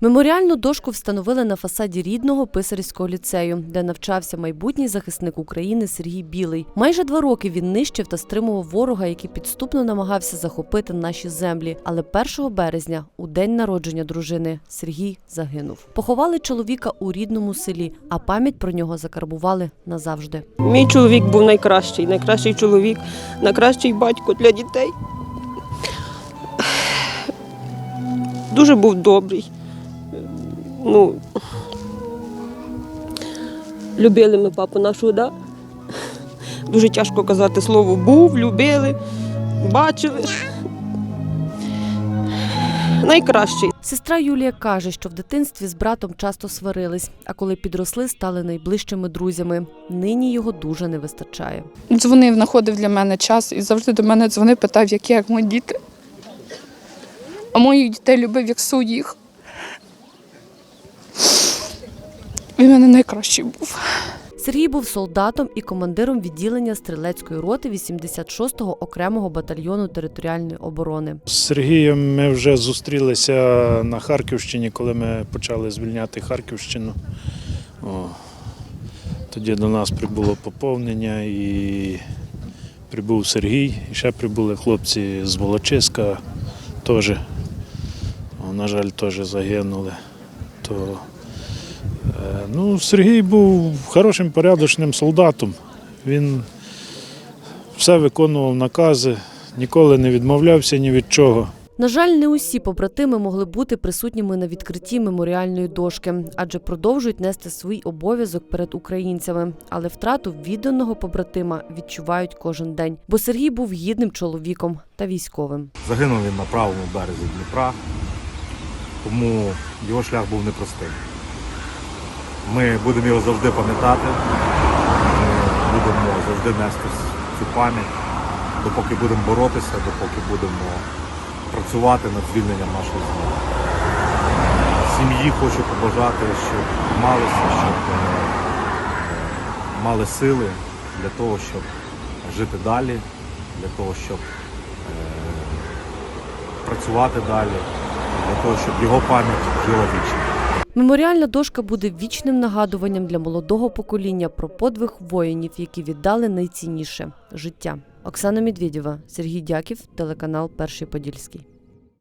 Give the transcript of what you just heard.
Меморіальну дошку встановили на фасаді рідного писарського ліцею, де навчався майбутній захисник України Сергій Білий. Майже два роки він нищив та стримував ворога, який підступно намагався захопити наші землі. Але 1 березня, у день народження дружини, Сергій загинув. Поховали чоловіка у рідному селі, а пам'ять про нього закарбували назавжди. Мій чоловік був найкращий, найкращий чоловік, найкращий батько для дітей. Дуже був добрий. Ну, любили ми папу нашого, да? Дуже тяжко казати слово був, любили, бачили. Найкращий. Сестра Юлія каже, що в дитинстві з братом часто сварились, а коли підросли, стали найближчими друзями. Нині його дуже не вистачає. Дзвонив, знаходив для мене час і завжди до мене дзвонив, питав, які як мої діти. А моїх дітей любив як своїх. Він мене найкращий був. Сергій був солдатом і командиром відділення стрілецької роти 86-го окремого батальйону територіальної оборони. З Сергієм ми вже зустрілися на Харківщині, коли ми почали звільняти Харківщину. О, тоді до нас прибуло поповнення і прибув Сергій, і ще прибули хлопці з Волочиська теж. О, На жаль, теж загинули. То, ну, Сергій був хорошим порядочним солдатом. Він все виконував накази, ніколи не відмовлявся ні від чого. На жаль, не усі побратими могли бути присутніми на відкритті меморіальної дошки, адже продовжують нести свій обов'язок перед українцями. Але втрату відданого побратима відчувають кожен день, бо Сергій був гідним чоловіком та військовим. Загинув він на правому березі Дніпра, тому його шлях був непростий. Ми будемо його завжди пам'ятати, ми будемо завжди нести цю пам'ять, допоки будемо боротися, допоки будемо працювати над звільненням нашої землі. Сім'ї хочу побажати, щоб малися, щоб е, мали сили для того, щоб жити далі, для того, щоб е, працювати далі, для того, щоб його пам'ять жила вічно. Меморіальна дошка буде вічним нагадуванням для молодого покоління про подвиг воїнів, які віддали найцінніше життя. Оксана Медведєва, Сергій Дяків, телеканал Перший Подільський.